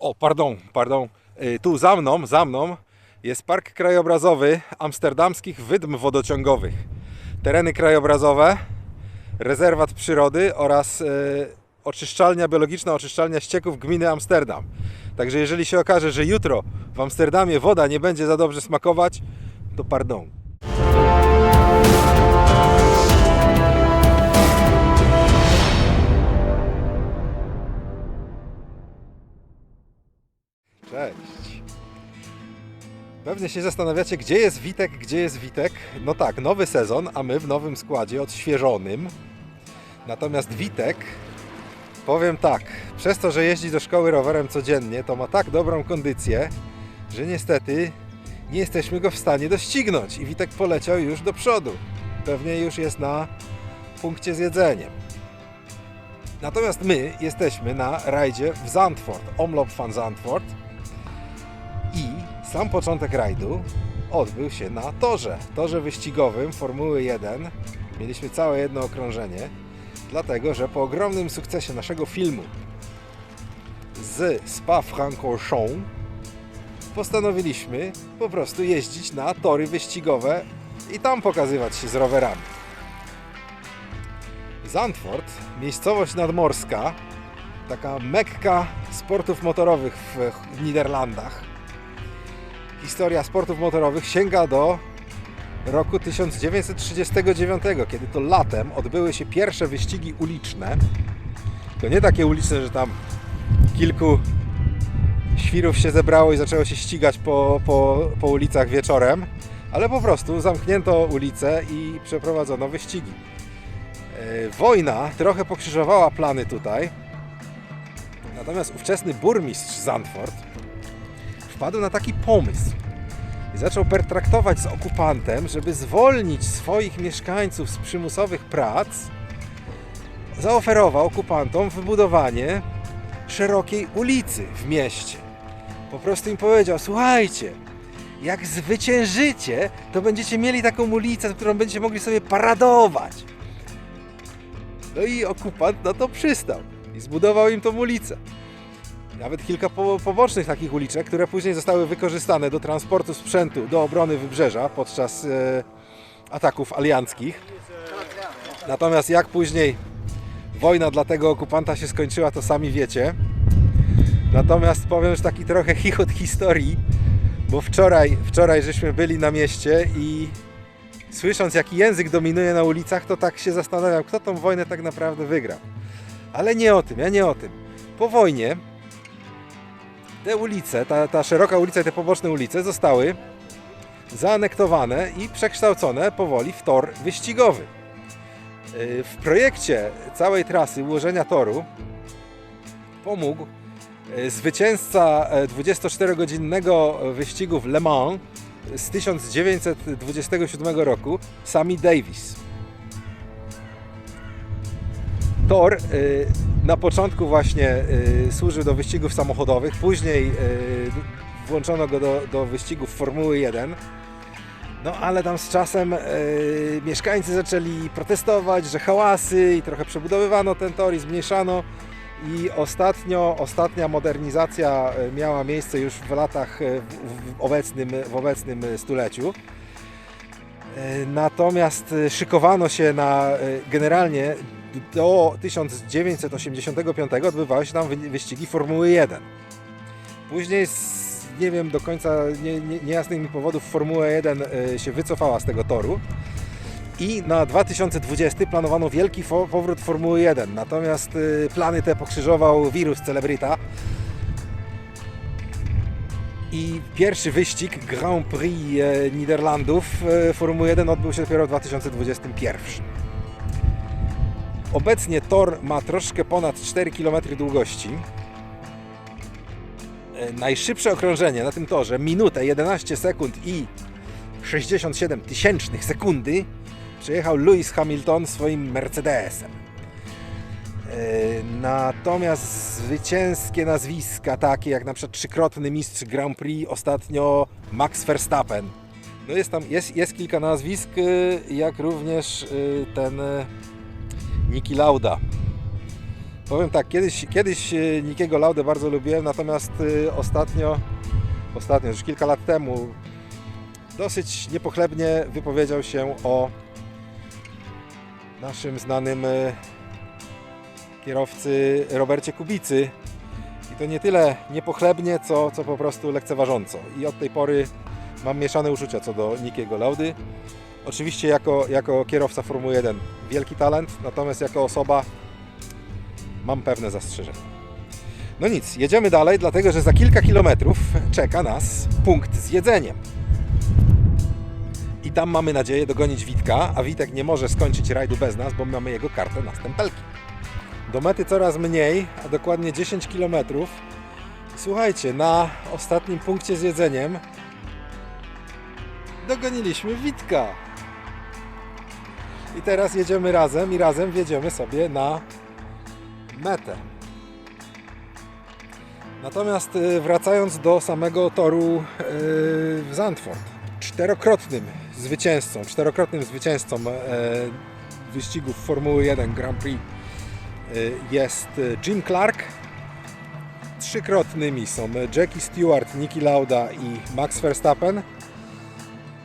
O, pardon, pardon. Y, Tu za mną, za mną jest Park Krajobrazowy Amsterdamskich Wydm Wodociągowych. Tereny krajobrazowe, rezerwat przyrody oraz y, oczyszczalnia biologiczna, oczyszczalnia ścieków gminy Amsterdam. Także jeżeli się okaże, że jutro w Amsterdamie woda nie będzie za dobrze smakować, to pardon. Pewnie się zastanawiacie, gdzie jest Witek, gdzie jest Witek. No tak, nowy sezon, a my w nowym składzie, odświeżonym. Natomiast Witek, powiem tak, przez to, że jeździ do szkoły rowerem codziennie, to ma tak dobrą kondycję, że niestety nie jesteśmy go w stanie doścignąć. I Witek poleciał już do przodu. Pewnie już jest na punkcie z jedzeniem. Natomiast my jesteśmy na rajdzie w Zandvoort, Omloop van Zandvoort. Sam początek rajdu odbył się na torze, torze wyścigowym Formuły 1. Mieliśmy całe jedno okrążenie, dlatego że po ogromnym sukcesie naszego filmu z Spa-Francorchamps postanowiliśmy po prostu jeździć na tory wyścigowe i tam pokazywać się z rowerami. Zandvoort, miejscowość nadmorska, taka mekka sportów motorowych w Niderlandach. Historia sportów motorowych sięga do roku 1939, kiedy to latem odbyły się pierwsze wyścigi uliczne. To nie takie uliczne, że tam kilku świrów się zebrało i zaczęło się ścigać po, po, po ulicach wieczorem, ale po prostu zamknięto ulice i przeprowadzono wyścigi. E, Wojna trochę pokrzyżowała plany tutaj, natomiast ówczesny burmistrz Zandvoort wpadł na taki pomysł i zaczął pertraktować z okupantem, żeby zwolnić swoich mieszkańców z przymusowych prac. Zaoferował okupantom wybudowanie szerokiej ulicy w mieście. Po prostu im powiedział: Słuchajcie, jak zwyciężycie, to będziecie mieli taką ulicę, którą będziecie mogli sobie paradować. No i okupant na to przystał i zbudował im tą ulicę. Nawet kilka po, pobocznych takich uliczek, które później zostały wykorzystane do transportu sprzętu do obrony wybrzeża podczas e, ataków alianckich. Natomiast jak później wojna dla tego okupanta się skończyła, to sami wiecie. Natomiast powiem już taki trochę chichot historii, bo wczoraj, wczoraj żeśmy byli na mieście i słysząc jaki język dominuje na ulicach, to tak się zastanawiam, kto tą wojnę tak naprawdę wygrał. Ale nie o tym, ja nie o tym. Po wojnie te ulice, ta, ta szeroka ulica i te poboczne ulice zostały zaanektowane i przekształcone powoli w tor wyścigowy. Yy, W projekcie całej trasy ułożenia toru pomógł yy, zwycięzca e, 24-godzinnego wyścigu w Le Mans z 1927 roku, Sammy Davis. Tor y, na początku właśnie y, służył do wyścigów samochodowych, później y, włączono go do, do wyścigów Formuły 1. No ale tam z czasem y, mieszkańcy zaczęli protestować, że hałasy i trochę przebudowywano ten tor i zmniejszano. I ostatnio, ostatnia modernizacja y, miała miejsce już w latach y, w, w, obecnym, w obecnym stuleciu. Y, Natomiast szykowano się na generalnie do 1985 odbywały się tam wy- wyścigi Formuły 1. Później z nie wiem do końca nie, nie, niejasnych mi powodów Formuła 1 y, się wycofała z tego toru. I na 2020 planowano wielki fo- powrót Formuły 1. Natomiast y, plany te pokrzyżował wirus Celebrita. I pierwszy wyścig Grand Prix e, Niderlandów e, Formuły 1 odbył się dopiero w 2021. Obecnie tor ma troszkę ponad 4 km długości. E, Najszybsze okrążenie na tym torze, minutę 11 sekund i 67 tysięcznych sekundy, przejechał Lewis Hamilton swoim Mercedesem. E, Natomiast zwycięskie nazwiska, takie jak na przykład trzykrotny mistrz Grand Prix, ostatnio Max Verstappen. No jest tam, jest, jest kilka nazwisk, e, jak również e, ten e, Niki Lauda. Powiem tak, kiedyś, kiedyś e, Nikiego Laudę bardzo lubiłem, natomiast e, ostatnio, ostatnio, już kilka lat temu, dosyć niepochlebnie wypowiedział się o naszym znanym e, kierowcy Robercie Kubicy. I to nie tyle niepochlebnie, co, co po prostu lekceważąco. I od tej pory mam mieszane uczucia co do Nikiego Laudy. Oczywiście jako, jako kierowca Formuły 1 wielki talent, natomiast jako osoba mam pewne zastrzeżenia. No nic, jedziemy dalej, dlatego że za kilka kilometrów czeka nas punkt z jedzeniem. I tam mamy nadzieję dogonić Witka, a Witek nie może skończyć rajdu bez nas, bo mamy jego kartę na stempelki. Do mety coraz mniej, a dokładnie 10 km. Słuchajcie, na ostatnim punkcie z jedzeniem dogoniliśmy Witka. I teraz jedziemy razem i razem wjedziemy sobie na metę. Natomiast y, wracając do samego toru y, w Zandvoort, czterokrotnym zwycięzcą, czterokrotnym zwycięzcą e, wyścigów Formuły 1 Grand Prix y, jest Jim Clark. Trzykrotnymi są Jackie Stewart, Niki Lauda i Max Verstappen.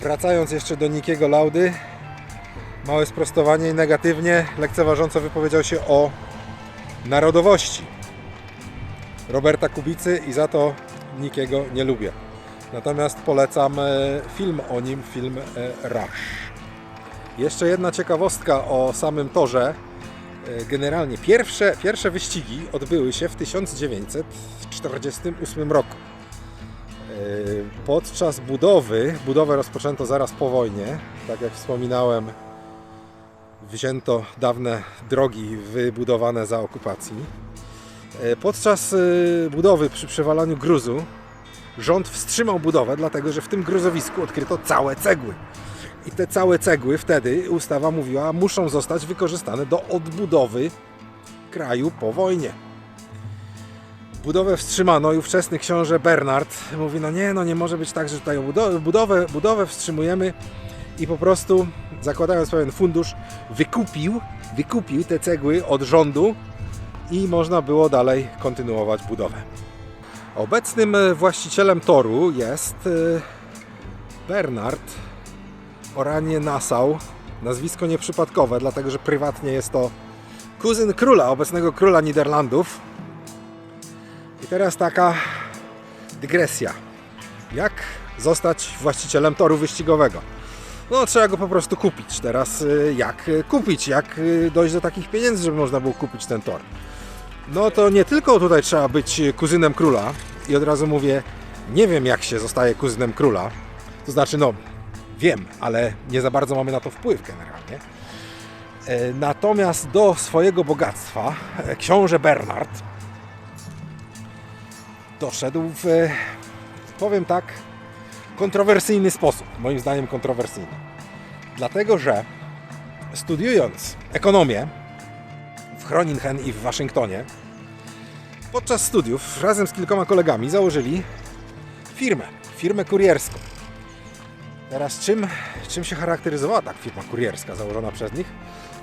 Wracając jeszcze do Nikiego Laudy, małe sprostowanie i negatywnie, lekceważąco wypowiedział się o narodowości Roberta Kubicy i za to Nikiego nie lubię. Natomiast polecam e, film o nim, film e, Rush. Jeszcze jedna ciekawostka o samym torze. E, Generalnie pierwsze, pierwsze wyścigi odbyły się w 1948 roku. Podczas budowy, budowę rozpoczęto zaraz po wojnie, tak jak wspominałem, wzięto dawne drogi wybudowane za okupacji. E, Podczas e, budowy przy przewalaniu gruzu rząd wstrzymał budowę, dlatego że w tym gruzowisku odkryto całe cegły. I te całe cegły wtedy ustawa mówiła, muszą zostać wykorzystane do odbudowy kraju po wojnie. Budowę wstrzymano i ówczesny książę Bernard mówi, no nie, no nie może być tak, że tutaj budo- budowę, budowę wstrzymujemy i po prostu zakładając pewien fundusz wykupił, wykupił te cegły od rządu i można było dalej kontynuować budowę. Obecnym e, właścicielem toru jest e, Bernard Oranie Nassau. Nazwisko nieprzypadkowe, dlatego że prywatnie jest to kuzyn króla, obecnego króla Niderlandów. I teraz taka dygresja. Jak zostać właścicielem toru wyścigowego? No, trzeba go po prostu kupić. Teraz y, jak y, kupić? Jak y, dojść do takich pieniędzy, żeby można było kupić ten tor? No to nie tylko tutaj trzeba być kuzynem króla i od razu mówię, nie wiem jak się zostaje kuzynem króla. To znaczy, no wiem, ale nie za bardzo mamy na to wpływ generalnie. E, Natomiast do swojego bogactwa e, książę Bernard doszedł w, powiem tak, kontrowersyjny sposób. Moim zdaniem kontrowersyjny. Dlatego, że studiując ekonomię w Groningen i w Waszyngtonie, podczas studiów razem z kilkoma kolegami założyli firmę, firmę kurierską. Teraz czym, czym się charakteryzowała ta firma kurierska założona przez nich?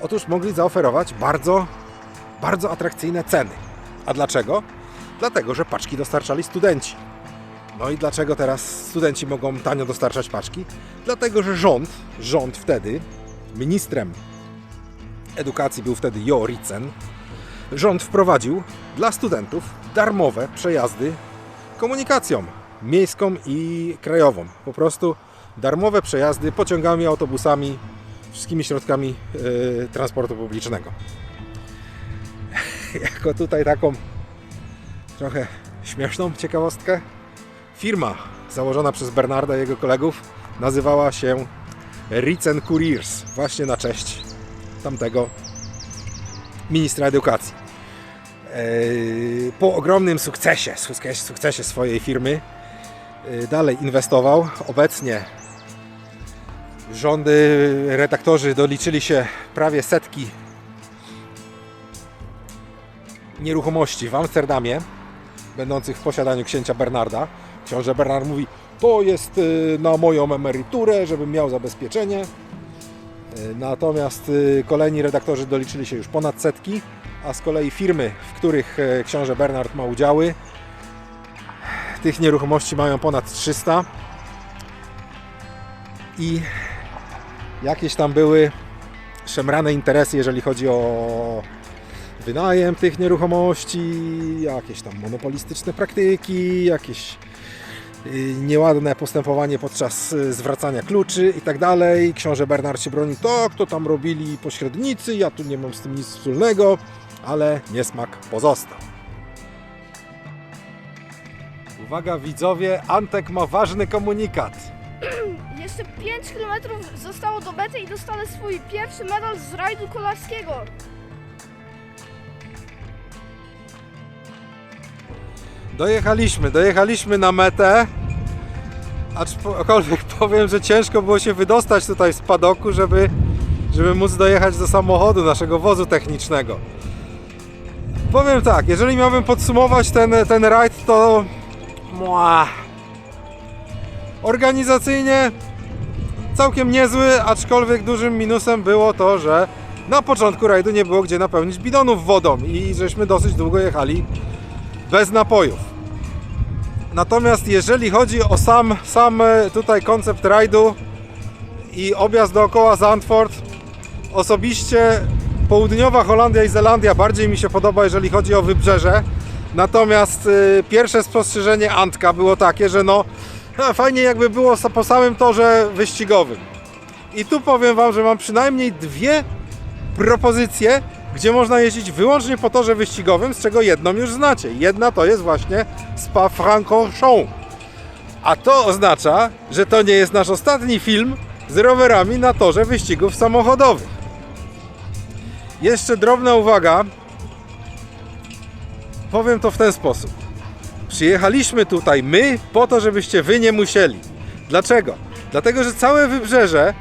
Otóż mogli zaoferować bardzo, bardzo atrakcyjne ceny. A dlaczego? Dlatego, że paczki dostarczali studenci. No i dlaczego teraz studenci mogą tanio dostarczać paczki? Dlatego, że rząd, rząd wtedy, ministrem edukacji był wtedy Jo Ritzen, rząd wprowadził dla studentów darmowe przejazdy komunikacją miejską i krajową. Po prostu darmowe przejazdy pociągami, autobusami, wszystkimi środkami e, transportu publicznego. jako tutaj taką trochę śmieszną ciekawostkę, firma założona przez Bernarda i jego kolegów nazywała się Ritzen Couriers, właśnie na cześć tamtego ministra edukacji. Eee, Po ogromnym sukcesie, sukcesie, sukcesie swojej firmy, e, dalej inwestował. Obecnie rządy, redaktorzy doliczyli się prawie setki nieruchomości w Amsterdamie, będących w posiadaniu księcia Bernarda. Książę Bernard mówi, to jest y, na moją emeryturę, żebym miał zabezpieczenie. Y, Natomiast y, kolejni redaktorzy doliczyli się już ponad setki. a z kolei firmy, w których książę Bernard ma udziały. Tych nieruchomości mają ponad 300 i jakieś tam były szemrane interesy, jeżeli chodzi o wynajem tych nieruchomości, jakieś tam monopolistyczne praktyki, jakieś nieładne postępowanie podczas y, zwracania kluczy i tak dalej. Książę Bernard się broni, to kto tam robili pośrednicy, ja tu nie mam z tym nic wspólnego, ale niesmak pozostał. Uwaga widzowie, Antek ma ważny komunikat. Jeszcze 5 km zostało do mety i dostanę swój pierwszy medal z rajdu kolarskiego. Dojechaliśmy, dojechaliśmy na metę. Aczkolwiek powiem, że ciężko było się wydostać tutaj z padoku, żeby, żeby móc dojechać do samochodu, naszego wozu technicznego. Powiem tak, jeżeli miałbym podsumować ten, ten rajd, to Mua. organizacyjnie całkiem niezły, aczkolwiek dużym minusem było to, że na początku rajdu nie było gdzie napełnić bidonów wodą i żeśmy dosyć długo jechali bez napojów. Natomiast jeżeli chodzi o sam, sam e, tutaj koncept rajdu i objazd dookoła Zandvoort, osobiście południowa Holandia i Zelandia bardziej mi się podoba, jeżeli chodzi o wybrzeże. Natomiast y, pierwsze spostrzeżenie Antka było takie, że no fajnie jakby było po samym torze wyścigowym. I tu powiem Wam, że mam przynajmniej dwie propozycje, gdzie można jeździć wyłącznie po torze wyścigowym, z czego jedną już znacie. Jedna to jest właśnie Spa-Francorchamps. A to oznacza, że to nie jest nasz ostatni film z rowerami na torze wyścigów samochodowych. Jeszcze drobna uwaga. Powiem to w ten sposób. Przyjechaliśmy tutaj my po to, żebyście wy nie musieli. Dlaczego? Dlatego, że całe wybrzeże,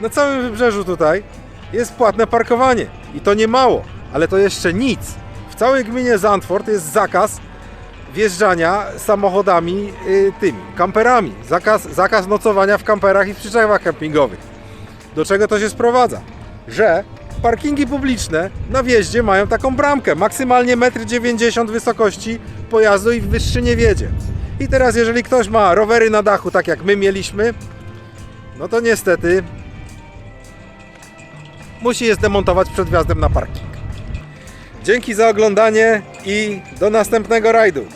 na całym wybrzeżu tutaj jest płatne parkowanie. I to nie mało, ale to jeszcze nic. W całej gminie Zandvoort jest zakaz wjeżdżania samochodami y, tymi, kamperami. Zakaz, zakaz nocowania w kamperach i w przyczepach kempingowych. Do czego to się sprowadza? Że parkingi publiczne na wjeździe mają taką bramkę, maksymalnie 1,90 m wysokości pojazdu i wyższy nie wiedzie. I teraz jeżeli ktoś ma rowery na dachu, tak jak my mieliśmy, no to niestety musi je zdemontować przed wjazdem na parking. Dzięki za oglądanie i do następnego rajdu.